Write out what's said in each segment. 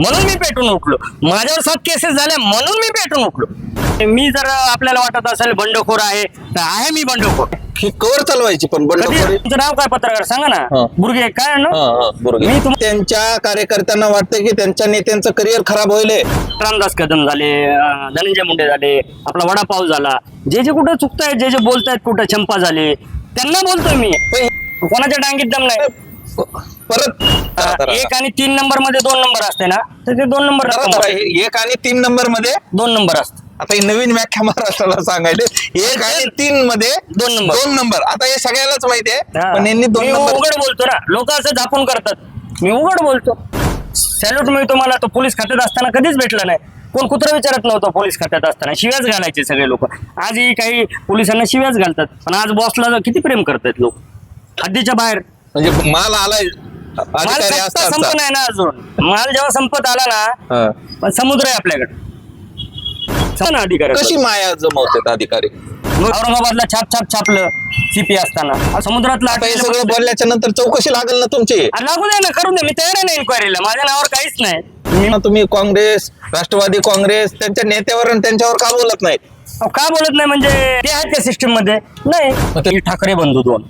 म्हणून मी पेटून उठलो. माझ्यावर सात केसेस झाल्या म्हणून मी पेटून उठलो. मी जर आपल्याला वाटत असेल बंडखोर आहे तर आहे मी बंडखोर. ही कवर चालवायची पण बंडखोरी तुमचं नाव काय पत्रकार? सांगा. ना. बुरगे काय ना. मी तुम- त्यांच्या कार्यकर्त्यांना वाटतं की त्यांच्या नेत्यांचं करिअर खराब होईल रामदास कदम झाले अं, धनंजय मुंडे झाले आपला वडापाव झाला. जे जे कुठं चुकतायत जे जे बोलतायत कुठं चंपा झाले त्यांना बोलतोय मी. कोणाच्या डांगीत दम नाही? परत एक आणि तीन नंबरमध्ये दोन नंबर असते ना? तर ते दोन नंबर एक आणि तीन नंबरमध्ये दोन नंबर असत आता ही नवीन व्याख्या महाराष्ट्राला सांगायले एक आणि तीन मध्ये दोन नंबर. दोन नंबर आता हे सगळ्यालाच माहिती आहे पण यांनी दोन मी नंबर उघड बोलतो ना. लोक असं झापून करतात. मी उघड बोलतो. सॅल्यूट मिळतो मला तो पोलीस खात्यात असताना कधीच भेटला नाही. कोण कुत्र विचारत नव्हतं पोलीस खात्यात असताना. शिव्याच घालायचे सगळे लोक. आजही काही पोलिसांना शिव्याच घालतात. पण आज बॉसला किती प्रेम करतात लोक? हद्दीच्या बाहेर. म्हणजे माल आलाय माल अधिकारी संपत असतात संपत नाही ना अजून. माल जेव्हा संपत आला ना हा. पण समुद्र आहे आपल्याकडे. ना अधिकारी कशी माया जमवतात अधिकारी? औरंगाबादला छाप छाप छापलं सीपी असताना. समुद्रातला आता हे सगळं बोलल्याच्या नंतर चौकशी लागेल ना तुमची? लागू दे ना करू दे. मी तयार आहे ना इन्क्वायरीला माझ्या नावावर काहीच नाही. मी- तुम्ही काँग्रेस राष्ट्रवादी काँग्रेस त्यांच्या नेत्यावर आणि त्यांच्यावर का बोलत अहो, का बोलत नाही? म्हणजे ते आहेत त्या सिस्टीममध्ये. नाही. ठाकरे बंधू दोन.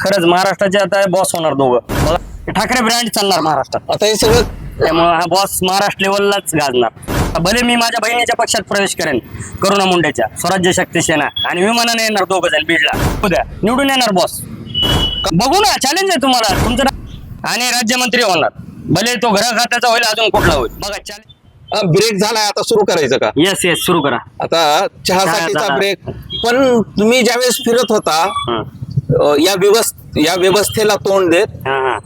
खरंच महाराष्ट्राचे आता बॉस होणार दोघं. ठाकरे ब्रँड चालणार महाराष्ट्रात. आता हे सगळं त्यामुळे हा बॉस महाराष्ट्र लेवललाच गाजणार भले मी माझ्या बहिणीच्या पक्षात प्रवेश करेन करुणा मुंडेच्या स्वराज्य शक्ती सेना आणि विमानाने येणार दोघं जण बीडला. उद्या निवडून येणार बॉस बघू ना चॅलेंज आहे तुम्हाला. तुमचं ना- आणि राज्यमंत्री होणार. भले तो घरा खात्याचा होईल अजून कुठला होईल. बघा चॅलेंज ब्रेक झालाय आता सुरू करायचं का? येस येस सुरू करा. आता चहासाठीचा चहा- ब्रेक पण तुम्ही ज्यावेळेस फिरत होता हं. अ, या व्यवस्थ या व्यवस्थेला तोंड देत हां हां.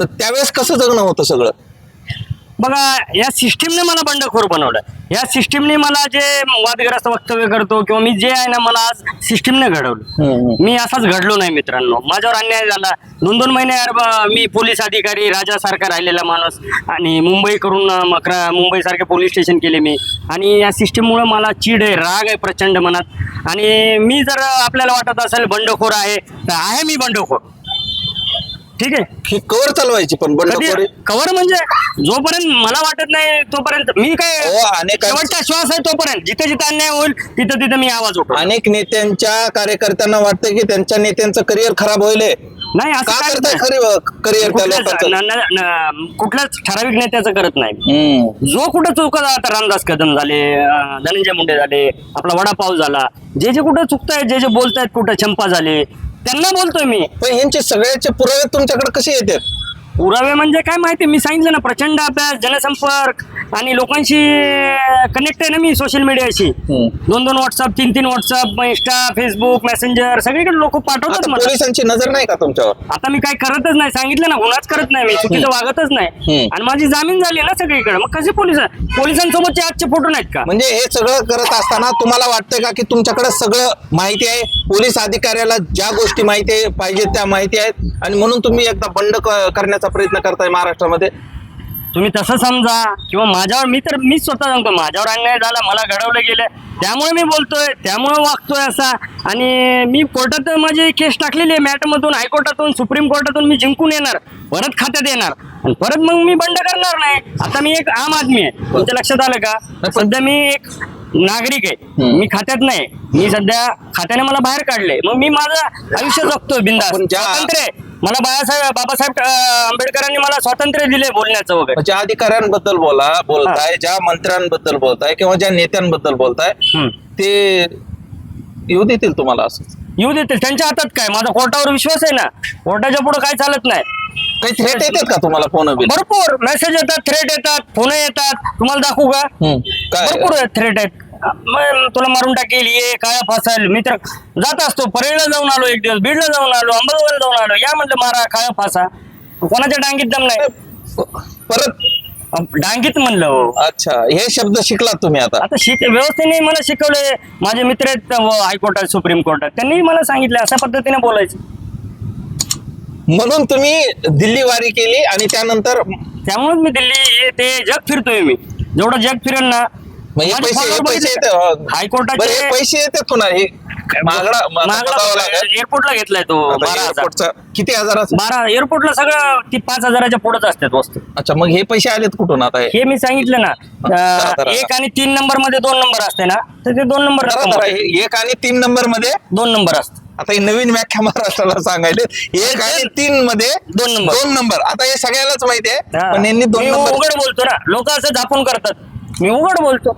तर त्यावेळेस कसं जगणं होतं सगळं? बघा या सिस्टीमने मला बंडखोर बनवलं. या सिस्टीमने मला जे वादग्रस्त वक्तव्य करतो किंवा मी जे आहे ना मला आज सिस्टीमने घडवलं. मी असाच घडलो नाही मित्रांनो. माझ्यावर अन्याय झाला. दोन दोन महिने मी पोलीस अधिकारी राजासारखा राहिलेला माणूस आणि मुंबई करून अं, मकरा मुंबईसारखे पोलीस स्टेशन केले मी. आणि या सिस्टीममुळे मला चीड आहे राग आहे प्रचंड मनात. आणि मी जर आपल्याला वाटत असेल बंडखोर आहे तर आहे मी बंडखोर. ठीक आहे. ही कवर चालवायची पण बंडखोरी कव्हर म्हणजे जोपर्यंत मला वाटत नाही तोपर्यंत. मी काय हो, शेवटचा श्वास आहे तोपर्यंत. जिथे जिथे अन्याय होईल तिथं तिथं मी आवाज उठवतो. अनेक नेत्यांच्या कार्यकर्त्यांना वाटतं की त्यांच्या नेत्यांचं करिअर खराब होईल नाही असं का काय करताय नाही. करिअर त्या कुठल्याच लोकांचं? न- न- न- कुठल्याच ठराविक नेत्याचं करत नाही. हम्म. जो कुठं चुकत आता रामदास कदम झाले अं, धनंजय मुंडे झाले आपला वडापाव झाला. जे जे कुठं चुकतायत जे जे बोलतायत कुठं चंपा झाले त्यांना बोलतोय मी. पण ह्यांचे सगळ्याचे पुरावे तुमच्याकडे कसे येतात? पुरावे म्हणजे काय माहिती? मी सांगितलं ना प्रचंड अभ्यास जनसंपर्क आणि लोकांशी कनेक्ट आहे ना मी सोशल मीडियाशी. दोन दोन व्हॉट्सअप तीन तीन व्हॉट्सअप इंस्टा फेसबुक मेसेंजर सगळीकडे लोक पाठवतात आता मला. पोलिसांची नजर नाही का तुमच्यावर? आता मी काय करतच नाही सांगितलं ना गुन्हाच करत नाही मी चुकीचं वागतच नाही. हम्म. आणि माझी जामीन झाली ना सगळीकडे मग कसे पोलीस पोलिसांसोबतचे आजचे फोटो नाहीत का? म्हणजे हे सगळं करत असताना तुम्हाला वाटतंय का की तुमच्याकडे सगळं माहिती आहे? पोलीस अधिकाऱ्याला ज्या गोष्टी माहिती आहे पाहिजे त्या माहिती आहेत? आणि म्हणून तुम्ही एकदा बंड क- करण्याचा प्रयत्न करताय महाराष्ट्रामध्ये? तुम्ही तसं समजा किंवा माझ्यावर मी तर मीच स्वतः सांगतो माझ्यावर अन्याय झाला मला घडवलं गेलं त्यामुळे मी बोलतोय त्यामुळे वागतोय असा. आणि मी कोर्टात माझी केस टाकलेली आहे मॅटमधून हायकोर्टातून सुप्रीम कोर्टातून मी जिंकून येणार परत खात्यात येणार. आणि परत मग मी बंड करणार नाही. आता मी एक आम आदमी आहे. तुमच्या लक्षात आलं का? सध्या मी एक नागरिक आहे. मी खात्यात नाही. मी सध्या खात्याने मला बाहेर काढले मग मी माझं आयुष्य जगतोय स्वातंत्र्य आहे. मला बाळासाहेब बाबासाहेब आंबेडकरांनी मला स्वातंत्र्य दिले बोलण्याचं वगैरे. ज्या अधिकाऱ्यांबद्दल बोला बोलताय ज्या मंत्र्यांबद्दल बोलताय किंवा ज्या नेत्यांबद्दल बोलताय. ते येऊ देतील तुम्हाला असं. येऊ देतील. त्यांच्या हातात काय? माझा कोर्टावर विश्वास आहे ना? कोर्टाच्या पुढे काय चालत नाही. काही थ्रेट येतात का तुम्हाला फोन भरपूर. मेसेज येतात थ्रेट येतात फोन येतात. तुम्हाला दाखवू का? काय? भरपूर थ्रेट आहेत. मग तुला मारून टाकेल ये काय फासल मी तर जात असतो परेडला जाऊन आलो एक दिवस बीडला जाऊन आलो अंबाजोगाईला जाऊन आलो. या म्हटलं मारा काय फासा? कोणाच्या डांगीत दम नाही. परत? डांगीत म्हणलं हो. अच्छा हे शब्द शिकलात तुम्ही आता. आता शिक व्यवस्थेने मला शिकवले माझे मित्र आहेत हायकोर्टात सुप्रीम कोर्टात त्यांनी मला सांगितलं अशा पद्धतीने बोलायचं. म्हणून तुम्ही दिल्ली वारी केली आणि त्यानंतर त्यामुळेच मी दिल्ली हे ते जग फिरतोय मी. जेवढं जग फिरेल ना माझे पैसे follower पैसे बघितले येते, का? हो. हायकोर्टाचे- बरं, हे पैसे येतात पुन्हा हे. एअरपोर्टला घेतलाय तो बारा हजार. एअरपोर्टचा किती हजाराचा? बारा एअरपोर्टला सगळं ती पाच हजाराच्या पुढेच असतात वस्तू. अच्छा मग हे पैसे आलेत कुठून आता? हे हे मी सांगितलं ना. एक आणि तीन नंबरमध्ये दोन नंबर असते ना तर ते दोन नंबर हे एक आणि तीन नंबरमध्ये दोन नंबर असत. आता हे नवीन व्याख्या महाराष्ट्राला सांगायले. एक आणि तीन मध्ये दोन नंबर. दोन नंबर. आता हे सगळ्यालाच माहिती आहे पण यांनी दोन मी नंबर उघड बोलतो ना लोक असं झापून करतात. मी उघड बोलतो.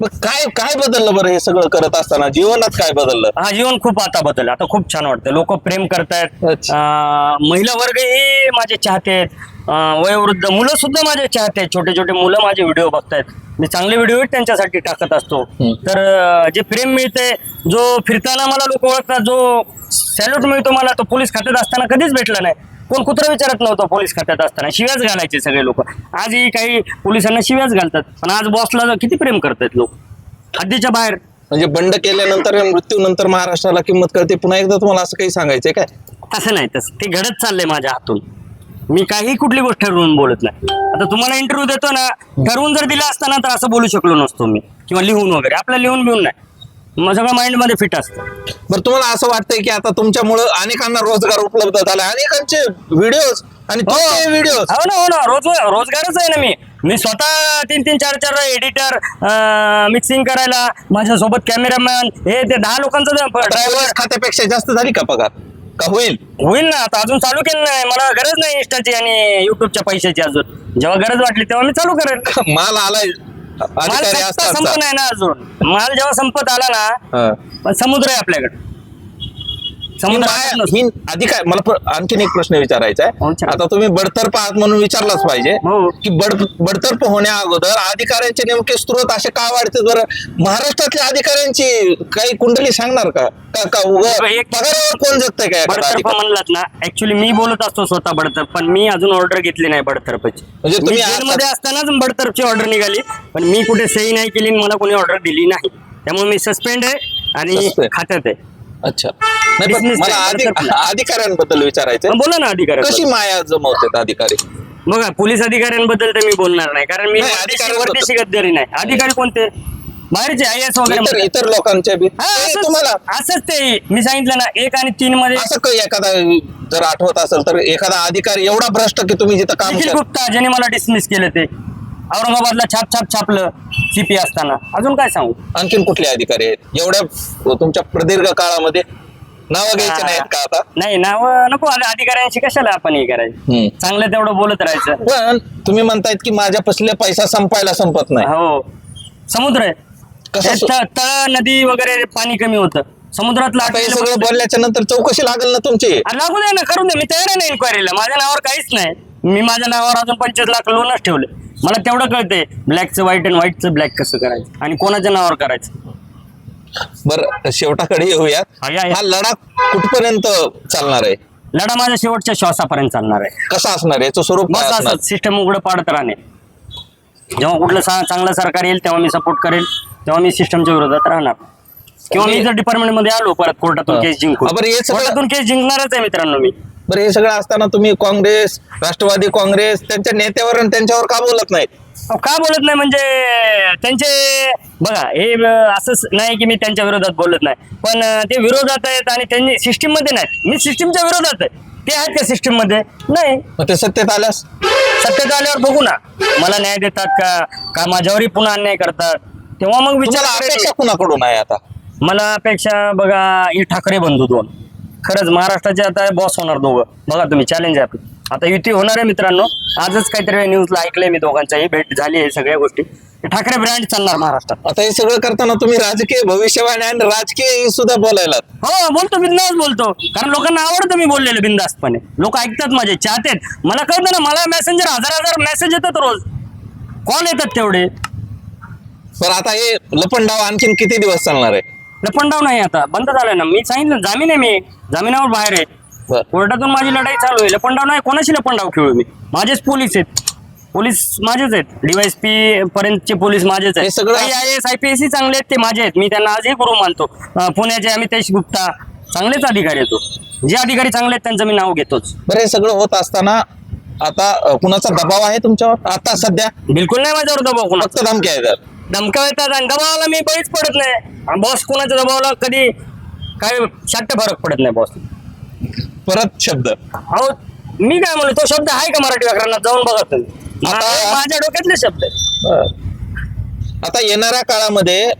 मग काय काय बदललं बरं हे सगळं करत असताना? जीवनात काय बदललं? हा जीवन खूप आता बदल आता खूप छान वाटतं. लोक प्रेम करतायत. अच्छा. अं, महिला वर्ग हे माझे चाहते आहेत. अं, वयोवृद्ध मुलं सुद्धा माझे चाहते आहेत. छोटे छोटे मुलं माझे व्हिडिओ बघतायत. मी चांगले व्हिडिओ त्यांच्यासाठी टाकत असतो. तर अं, जे प्रेम मिळते जो फिरताना मला लोक ओळखतात जो सॅल्यूट मिळतो मला तो पोलीस खात्यात असताना कधीच भेटला नाही. कोण कुत्र विचारत नव्हतं पोलीस खात्यात असताना. शिव्याच घालायचे सगळे लोक. आजही काही पोलिसांना शिव्याच घालतात. पण आज बॉसला किती प्रेम करतायत लोक? हद्दीच्या बाहेर. म्हणजे बंड केल्यानंतर मृत्यू नंतर महाराष्ट्राला किंमत कळते. पुन्हा एकदा तुम्हाला असं काही सांगायचंय काय? तसं नाही. तसं ते घडत चाललंय माझ्या हातून. मी काही कुठली गोष्ट ठरवून बोलत नाही. आता तुम्हाला इंटरव्ह्यू देतो ना ठरवून जर दिला असताना तर असं बोलू शकलो नसतो मी. किंवा लिहून वगैरे. आपलं लिहून बिहून नाही. मग सगळं माइंडमध्ये फिट असतं. बरं तुम्हाला असं वाटतंय की आता तुमच्यामुळं अनेकांना रोजगार उपलब्ध झाला अनेकांचे व्हिडिओज आणि तुमचे व्हिडिओज हो ना हो ना. रोज रोजगारच आहे ना मी. मी स्वतः तीन तीन चार चार एडिटर मिक्सिंग करायला माझ्यासोबत कॅमेरामॅन हे ते दहा लोकांचं ड्रायव्हर ड्रायव्हर खात्यापेक्षा जास्त झाली का पगार? का होईल? होईल ना. आता अजून चालू केलं नाही. मला गरज नाही इंस्टाची आणि युट्यूबच्या पैशाची अजून. जेव्हा गरज वाटली तेव्हा मी चालू करेल. माल आलाय. माल अधिकारी असतात नाही ना अजून. माल जेव्हा संपत आला ना हा. पण समुद्र आहे आपल्याकडे. ही माया-. ही अधिकार मला प- आणखीन एक प्रश्न विचारायचा हो, आहे विचारा. आता तुम्ही बडतर्फ आहात म्हणून विचारलाच पाहिजे हो. की बड बडतर्फ होण्या अगोदर अधिकाऱ्यांचे नेमके स्रोत असे का वाढते बरं महाराष्ट्रातल्या अधिकाऱ्यांची काही कुंडली सांगणार का का का उगा एक- पगारावर कोण जगतंय का एखादा बडतर्फ अधिकारी? म्हणलात ना ऍक्च्युली मी बोलत असतो स्वतः बडतर्फ पण मी अजून ऑर्डर घेतली नाही बडतर्फची म्हणजे तुम्ही आता- मध्ये असतानाच बडतर्फची ऑर्डर निघाली पण मी कुठे सही नाही केली आणि मला कोणी ऑर्डर दिली नाही त्यामुळे मी सस्पेंड आहे आणि Suspend. खात्यात आहे अच्छा. नाही पण Business मला. अधिकाऱ्यांबद्दल विचारायचं बोला ना अधिकारी कशी माया जमवतात अधिकारी? बघा पोलीस अधिकाऱ्यांबद्दल तर मी बोलणार नाही कारण मी नाही, अधिकाऱ्यांबद्दल- गद्दारी नाही. अधिकारी कोणते? बाहेरचे आय एस वगैरे इतर म्हणतात. इतर लोकांच्या बी. हा, ते असंच- तुम्हाला असंच ते मी सांगितलं ना एक आणि तीन मध्ये असं काही एखादा जर आठवत असेल तर एखादा अधिकारी एवढा भ्रष्ट की तुम्ही जिथं काम निखिल गुप्ता ज्याने मला डिसमिस केलं ते. औरंगाबादला छाप छाप छापलं सीपी असताना. अजून काय सांगू? आणखीन कुठले अधिकारी आहेत? एवढ्या तुमच्या प्रदीर्घ काळामध्ये नावं घ्यायचे नाहीत का आता? नाही नाव नको. आलं अधिकाऱ्यांशी कशाला आपण हे करायचं. चांगलं तेवढं बोलत राहायचं. पण तुम्ही म्हणतायत की माझ्या पसले पैसा संपायला संपत नाही. हो. समुद्र आहे. कसं तळ नदी वगैरे पाणी कमी होतं. समुद्रातलं आता सगळं बोलल्याच्या नंतर चौकशी लागेल ना तुमची? लागू दे ना करू दे. मी तयार आहे ना इन्क्वायरीला माझ्या नावावर काहीच नाही. मी माझ्या नावावर अजून पंचवीस लाख लोनच ठेवले. मला तेवढं कळतंय ब्लॅकचं व्हाईट आणि व्हाईटचं ब्लॅक कसं करायचं आणि कोणाच्या नावावर करायचं. बरं शेवटाकडे येऊयात हा, या, या. हा लढा कुठपर्यंत चालणार आहे? लढा माझ्या शेवटच्या श्वासापर्यंत चालणार आहे. कसा असणार आहे? याचं स्वरूप काय असणार? सिस्टम उघडं पाडत राहणे जेव्हा कुठलं चांगलं सरकार येईल तेव्हा मी सपोर्ट करेल. तेव्हा मी सिस्टमच्या विरोधात राहणार. किंवा मी जर डिपार्टमेंटमध्ये आलो परत कोर्टातून हा. केस जिंकू हा, बरं, हे सगळं- कोर्टातून केस जिंकणारच आहे मित्रांनो मी. बरं हे सगळं असताना तुम्ही काँग्रेस राष्ट्रवादी काँग्रेस त्यांच्या नेत्यावर आणि त्यांच्यावर का बोलत नाहीत? अहो, का बोलत नाही? म्हणजे त्यांचे बघा हे अं, असंच नाही की मी त्यांच्या विरोधात बोलत नाही. पण अं, ते विरोधात आहेत आणि त्यांनी सिस्टीममध्ये नाहीत. मी सिस्टीमच्या विरोधात आहे. ते आहेत का सिस्टीममध्ये नाही. मग ते सत्तेत आल्यास? सत्तेत आल्यावर बघू ना. मला न्याय देतात का? का माझ्यावरही पुन्हा अन्याय करतात? तेव्हा मग विचार तुम्हाला अपेक्षा कुणाकडून आहे आता. मला अपेक्षा बघा ही ठाकरे बंधू दोन. खरंच महाराष्ट्राचे आता बॉस होणार दोघं. बघा तुम्ही चॅलेंज आहे आपलं. आता युती होणार आहे मित्रांनो. आजच काहीतरी न्यूजला ऐकलंय मी दोघांचाही भेट झाली आहे सगळ्या गोष्टी. ठाकरे ब्रँड चालणार महाराष्ट्रात. आता हे सगळं करताना तुम्ही राजकीय भविष्यवाणी आणि राजकीय सुद्धा बोलायला हो बोलतो बिंदास बोलतो. कारण लोकांना आवडतं मी बोललेलं बिंदास्तपणे लोक ऐकतात माझे चाहतेत मला कळतं ना मला मेसेंजर हजार हजार मेसेज येतात रोज. कॉल येतात तेवढे. पण आता हे लपंडाव आणखीन किती दिवस चालणार आहे? लपंडाव नाही आता. बंद झालंय ना. मी सांगितलं जामीन आहे मी. जामिनावर बाहेर आहे. कोर्टातून माझी लढाई चालू आहे. लपंडाव नाही कोणाशी लपंडाव खेळू मी? माझेच पोलीस आहेत. पोलीस माझेच आहेत. डीवायएसपी पर्यंतचे पोलीस माझेच आहेत. सगळं- I S I P S चांगले आहेत ते माझे आहेत. मी त्यांना आजही गुरु मानतो. पुण्याचे अमितेश गुप्ता चांगलेच अधिकारी येतो जे अधिकारी चांगले आहेत त्यांचं मी नाव घेतोच. बरं हे सगळं होत असताना आता कुणाचा दबाव आहे तुमच्यावर? आता सध्या? बिलकुल नाही माझ्यावर दबाव कोणाचा. फक्त धमकी आहे तर धमका येतात आणि दबावाला मी बळीच पडत नाही. बॉस कोणाच्या दबावाला कधी काय शाट्ट फरक पडत नाही बॉस परत शब्द. हो मी काय म्हणलो तो शब्द आहे का मराठी व्याकरणात? जाऊन बघा तुम्ही. आता- माझ्या डोक्यातले शब्द आहेत. आता येणाऱ्या काळामध्ये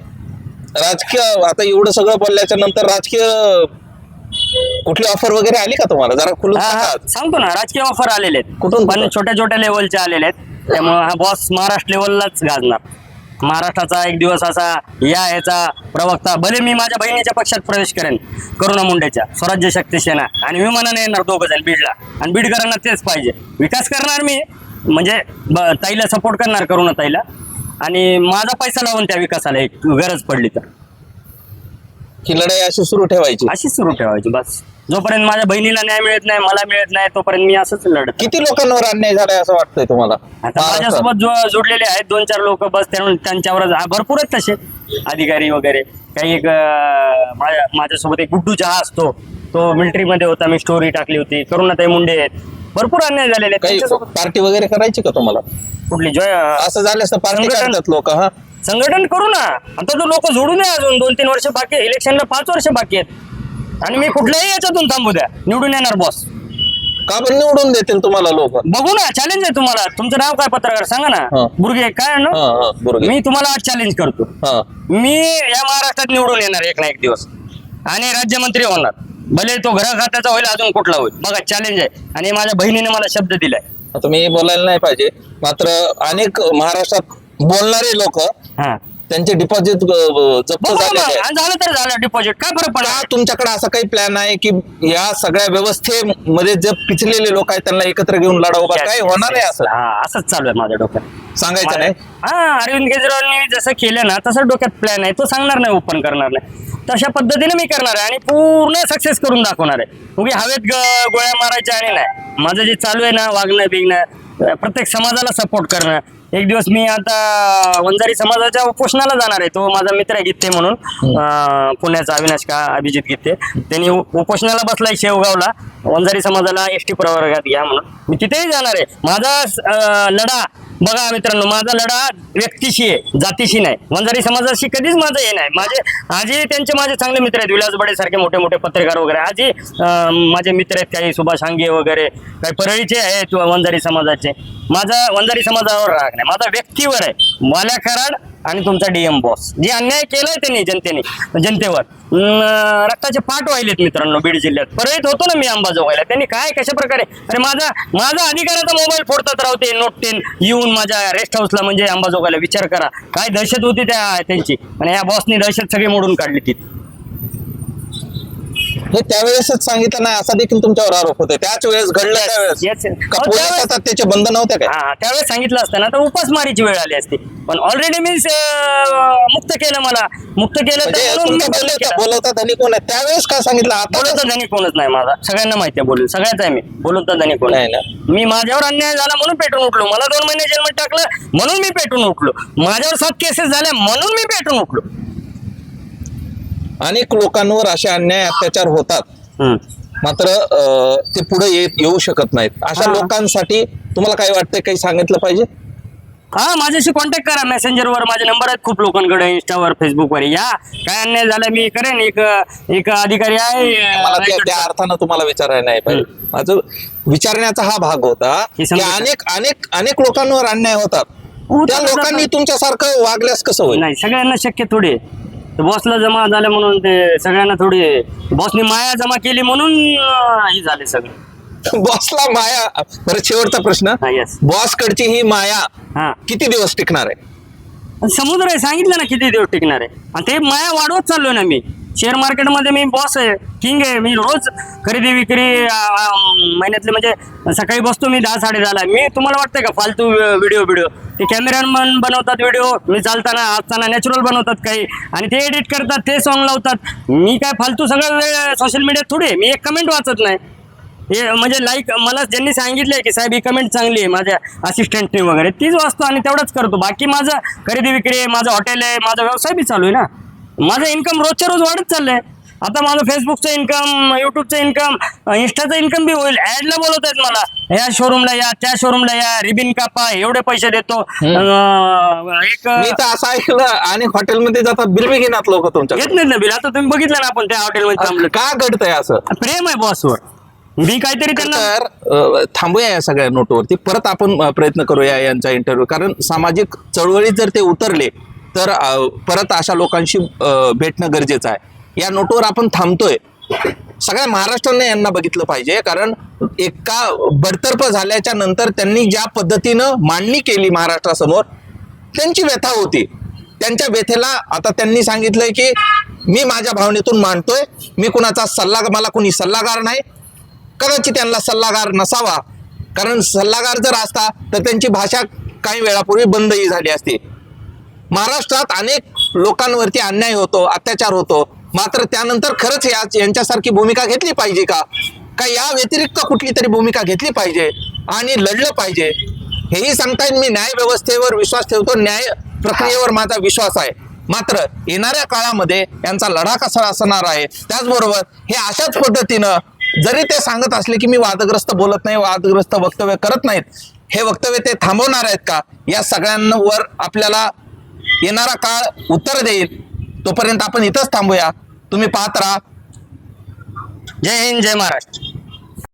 राजकीय आता एवढं सगळं बोलल्याच्या नंतर राजकीय कुठली ऑफर वगैरे आली का तुम्हाला? जरा खुलून हा, हा, सांगा. सांगतो ना राजकीय ऑफर आलेले आहेत. कुठून? पण कुठून? छोट्या छोट्या लेवलचे आलेले आहेत. त्यामुळे हा बॉस महाराष्ट्र लेवललाच गाजणार. महाराष्ट्राचा एक दिवस असा या ह्याचा प्रवक्ता भले मी माझ्या बहिणीच्या पक्षात प्रवेश करेन करुणा मुंडेच्या स्वराज्य शक्ती सेना आणि विमानाने येणार दोघं जण बीडला. आणि बीडकरांना तेच पाहिजे. विकास करणार मी म्हणजे ब- ताईला सपोर्ट करणार करुणा ताईला. आणि माझा पैसा लावून त्या विकासाला एक गरज पडली तर. ही लढाई अशी सुरू ठेवायची. अशीच सुरू ठेवायची बस. जोपर्यंत माझ्या बहिणीला न्याय मिळत नाही मला मिळत नाही तोपर्यंत मी असंच लढत. किती लोकांवर अन्याय झालाय असं वाटतंय तुम्हाला? आता महाराष्ट्रात? माझ्यासोबत जो जोडलेले आहेत दोन चार लोक बस त्यामुळे त्यांच्यावर भरपूर आहेत तसे अधिकारी वगैरे. काही एक अं, माझ्या माझ्यासोबत एक गुड्डू चहा असतो तो मिलिटरीमध्ये होता मी स्टोरी टाकली होती. करुणाताई मुंडे आहेत. भरपूर अन्याय झालेले आहेत काही त्यांच्यासोबत. पार्टी वगैरे करायची का तुम्हाला? कुठली? जॉय असं झालं असतं पार्टी संघटन- करतात लोक हा? संघटन करू ना. आता तो लोक जोडू द्या अजून. दोन तीन वर्ष बाकी इलेक्शनला पाच वर्ष बाकी आहेत. आणि मी कुठल्याही याच्यातून थांबू द्या. निवडून येणार बॉस का पण निवडून देतील तुम्हाला लोक? बघू ना. चॅलेंज आहे तुम्हाला. तुमचं नाव काय पत्रकार? सांगा ना. हा. बुर्गे काय आहे ना मी तुम्हाला आज चॅलेंज करतो. हा. मी या महाराष्ट्रात निवडून येणार एक ना एक दिवस. आणि राज्यमंत्री होणार. भले तो ग्रह खात्याचा होईल अजून कुठला होईल. बघा चॅलेंज आहे. आणि माझ्या बहिणीने मला शब्द दिलाय. आता मी बोलायला नाही पाहिजे. मात्र अनेक महाराष्ट्रात बोलणारे लोक त्यांचे डिपॉझिट जप्त झालेले आहेत. झालं तर झालं डिपॉझिट काय फरक का पडला तुमच्याकडे असा काही प्लॅन आहे की या सगळ्या व्यवस्थेमध्ये जे पिचलेले लोक आहेत त्यांना एकत्र घेऊन लढावं का काय होणार आहे असं? हा असंच चालू आहे माझ्या डोक्यात. सांगायचं नाही? हा अरविंद केजरीवालनी जसं केलं ना तसं डोक्यात प्लॅन आहे. तो सांगणार नाही ओपन करणार नाही. तशा पद्धतीने मी करणार आहे आणि पूर्ण सक्सेस करून दाखवणार आहे. उगी हवेत ग- गोळ्या मारायच्या आणि नाही. माझं जे चालू आहे ना वागणं बिगणं प्रत्येक समाजाला सपोर्ट करणं एक दिवस मी आता वंजारी समाजाच्या उपोषणाला जाणार आहे. तो माझा मित्र आहे गीते म्हणून. अं, पुण्याचा अविनाश का अभिजित गीते. त्यांनी उ- उपोषणाला बसलाय शेवगावला. वंजारी समाजाला एस टी प्रवर्गात घ्या म्हणून. मी तिथेही जाणार आहे. माझा अं, लढा बघा मित्रांनो माझा लढा व्यक्तीशी आहे जातीशी नाही. वंजारी समाजाशी कधीच माझं हे नाही. माझे आजी त्यांचे माझे चांगले मित्र आहेत. विलास बडे सारखे मोठे मोठे पत्रकार वगैरे. आजी माझे मित्र आहेत. काही सुभाष हांगे वगैरे काही परळीचे आहेत वंजारी समाजाचे. माझा वंजारी समाजावर राग नाही. माझा व्यक्तीवर आहे. मला कराड आणि तुमचा डीएम बॉस जे अन्याय केलाय त्यांनी जनतेने जनतेवर. रक्ताचे पाठ वाहिलेत मित्रांनो बीड जिल्ह्यात. परळीत होतो ना मी अंबाजोगाईला. त्यांनी काय कशा प्रकारे? अरे माझा माझा अधिकाराचा मोबाईल फोडतात राहते नोट टेन येऊन माझ्या रेस्ट हाऊसला म्हणजे अंबाजोगाईला विचार करा. काय दहशत होती त्या त्यांची. आणि या बॉसनी दहशत सगळी मोडून काढली ती. हे त्यावेळेसच सांगितलं नाही असा देखील तुमच्यावर आरोप होते त्याच वेळेस घडलं त्यावेळेस. का पोलीस त्याचे बंद नव्हते काय? हा त्यावेळेस सांगितलं असतं ना तर उपासमारीची वेळ आली असती. पण ऑलरेडी मी अं, मुक्त केलं मला. मुक्त केलं तर म्हणजे म्हणून मी तुमचा बंद बोलवता केलं. बोलवता धनी कोण आहे? त्यावेळेस का सांगितलं? आता बोलवता धनी कोणच नाही माझा. सगळ्यांना माहिती आहे बोलून. सगळ्याच आहे मी. बोलवता धनी कोण नाही ना. मी माझ्यावर अन्याय झाला म्हणून पेटून उठलो. मला दोन महिने जेलमध्ये टाकलं म्हणून मी पेटून उठलो. माझ्यावर सात केसेस झाल्या म्हणून मी पेटून उठलो. अनेक लोकांवर असे अन्याय अत्याचार होतात. मात्र ते पुढे येत येऊ शकत नाहीत. अशा. लोकांसाठी तुम्हाला काय वाटतंय? काही सांगितलं पाहिजे? हा माझ्याशी कॉन्टॅक्ट करा मेसेंजरवर माझे नंबर आहेत खूप लोकांकडे इंस्टावर फेसबुकवर या काय अन्याय झाला मी करेन. एक एक अधिकारी आहे मला त्या- अर्थानं तुम्हाला विचारायला नाही पाहिजे. माझं विचारण्याचा हा भाग होता की. अनेक अनेक अनेक लोकांवर अन्याय होतात. त्या लोकांनी. तुमच्यासारखं वागल्यास कसं होईल? नाही सगळ्यांना शक्य थोडी बॉसला जमा झालं म्हणून ते सगळ्यांना थोडी बॉसने माया जमा केली म्हणून अं, हे झाले सगळे. बॉसला माया? बरं शेवटचा प्रश्न. हा येस बॉस कडची ही माया हा. किती दिवस टिकणार आहे? समुद्र आहे सांगितलं ना किती दिवस टिकणार आहे. आणि ते माया वाढवत चाललोय ना मी. शेअर मार्केटमध्ये मी बॉस आहे. किंग आहे. मी रोज खरेदी विक्री महिन्यातले म्हणजे सकाळी बसतो मी दहा साडे दहाला. मी तुम्हाला वाटतं का फालतू व्हिडिओ व्हिडिओ ते कॅमेरामन बनवतात व्हिडिओ मी चालताना असताना नॅचरल बनवतात काही. आणि ते एडिट करतात ते सॉन्ग लावतात. मी काय फालतू सगळं वेळ सोशल मीडियात थोडी मी एक कमेंट वाचत नाही. हे म्हणजे लाईक मला ज्यांनी सांगितलंय की साहेब ही कमेंट चांगली आहे. माझ्या असिस्टंटने वगैरे तीच वाचतो आणि तेवढंच करतो. बाकी माझं खरेदी विक्री आहे माझं हॉटेल आहे माझा व्यवसाय बी चालू आहे ना. माझं इन्कम रोजच्या रोज वाढत चाललंय. आता माझं फेसबुकचं इन्कम युट्यूबचं इन्कम इंस्टाचं इन्कम बी होईल. ऍडला बोलवत आहेत मला. या शोरूमला या त्या शोरूमला या. रिबिन कापा एवढे पैसे देतो. अं, एक मी तर असं ऐकलं आणि हॉटेलमध्ये जातात बिल बी घेणार लोक तुमच्या घेत नाहीत ना बिल. आता तुम्ही बघितलं ना आपण त्या हॉटेलमध्ये थांबलो. का घडतंय असं? प्रेम आहे बॉसवर मी काहीतरी त्यांना तर अ, थांबूया या सगळ्या नोटवरती परत आपण अ, प्रयत्न करूया यांचा इंटरव्ह्यू कारण सामाजिक चळवळीत जर ते उतरले तर परत अशा लोकांशी भेटणं गरजेचं आहे. या नोटवर आपण थांबतोय. सगळ्या महाराष्ट्राने यांना बघितलं पाहिजे कारण एका बडतर्फ झाल्याच्यानंतर त्यांनी ज्या पद्धतीनं मांडणी केली महाराष्ट्रासमोर त्यांची व्यथा होती. त्यांच्या व्यथेला आता त्यांनी सांगितलंय की मी माझ्या भावनेतून मांडतोय. मी कुणाचा सल्ला मला कुणी सल्लागार नाही. कदाचित त्यांना सल्लागार नसावा. कारण सल्लागार जर असता तर त्यांची भाषा काही वेळापूर्वी बंदही झाली असती. महाराष्ट्रात अनेक लोकांवरती अन्याय होतो अत्याचार होतो. मात्र त्यानंतर खरंच या यांच्यासारखी भूमिका घेतली पाहिजे का? का या व्यतिरिक्त कुठली तरी भूमिका घेतली पाहिजे आणि लढलं पाहिजे? हेही सांगतायत मी न्याय व्यवस्थेवर विश्वास ठेवतो. न्याय प्रक्रियेवर माझा विश्वास आहे. मात्र येणाऱ्या काळामध्ये यांचा लढा कसा असणार आहे. त्याचबरोबर हे अशाच पद्धतीनं जरी ते सांगत असले की मी वादग्रस्त बोलत नाही वादग्रस्त वक्तव्य करत नाहीत हे वक्तव्य ते थांबवणार आहेत का? या सगळ्यांवर आपल्याला येणारा काळ उत्तर देईल. तोपर्यंत आपण इथंच थांबूया. तुम्ही पाहत राहा. जय हिंद जय महाराष्ट्र.